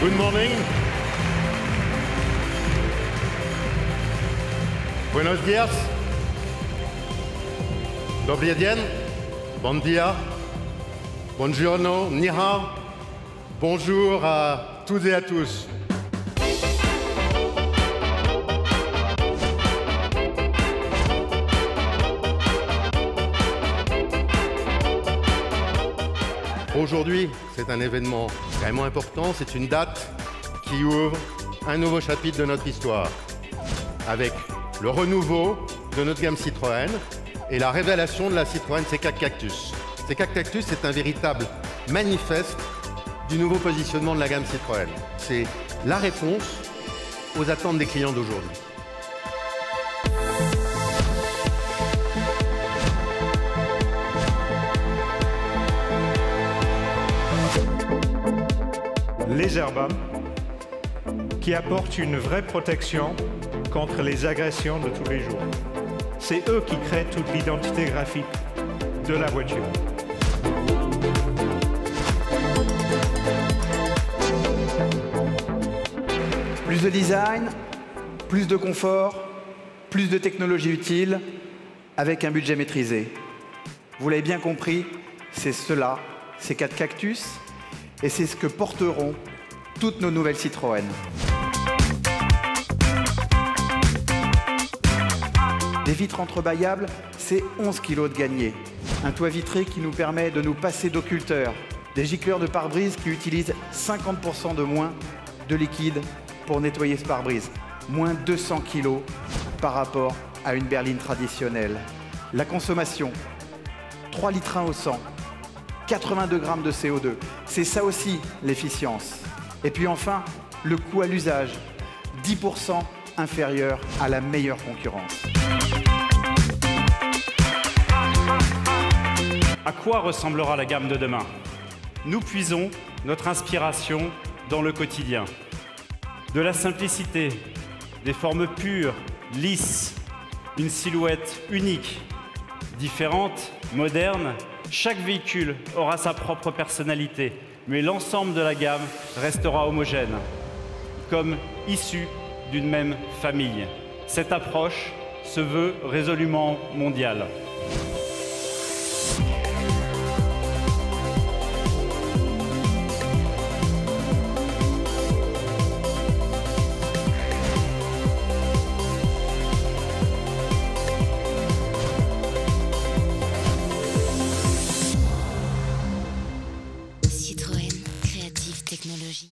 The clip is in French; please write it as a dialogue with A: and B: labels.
A: Good morning. Buenos días. Dobry dzień. Bon dia. Buongiorno. Ni hao. Bonjour à toutes et à tous. Aujourd'hui, c'est un événement vraiment important, c'est une date qui ouvre un nouveau chapitre de notre histoire, avec le renouveau de notre gamme Citroën et la révélation de la Citroën C4 Cactus. C4 Cactus est un véritable manifeste du nouveau positionnement de la gamme Citroën. C'est la réponse aux attentes des clients d'aujourd'hui.
B: Les airbags qui apportent une vraie protection contre les agressions de tous les jours. C'est eux qui créent toute l'identité graphique de la voiture.
C: Plus de design, plus de confort, plus de technologie utile, avec un budget maîtrisé. Vous l'avez bien compris, c'est cela, ces quatre cactus, et c'est ce que porteront toutes nos nouvelles Citroën. Des vitres entrebâillables, c'est 11 kg de gagné. Un toit vitré qui nous permet de nous passer d'occulteurs. Des gicleurs de pare-brise qui utilisent 50% de moins de liquide pour nettoyer ce pare-brise. Moins 200 kg par rapport à une berline traditionnelle. La consommation, 3 litres 1 au 100, 82 grammes de CO2. C'est ça aussi l'efficience. Et puis enfin, le coût à l'usage, 10% inférieur à la meilleure concurrence.
D: À quoi ressemblera la gamme de demain? Nous puisons notre inspiration dans le quotidien. De la simplicité, des formes pures, lisses, une silhouette unique, différente, moderne. Chaque véhicule aura sa propre personnalité, mais l'ensemble de la gamme restera homogène, comme issu d'une même famille. Cette approche se veut résolument mondiale.
E: Technologie.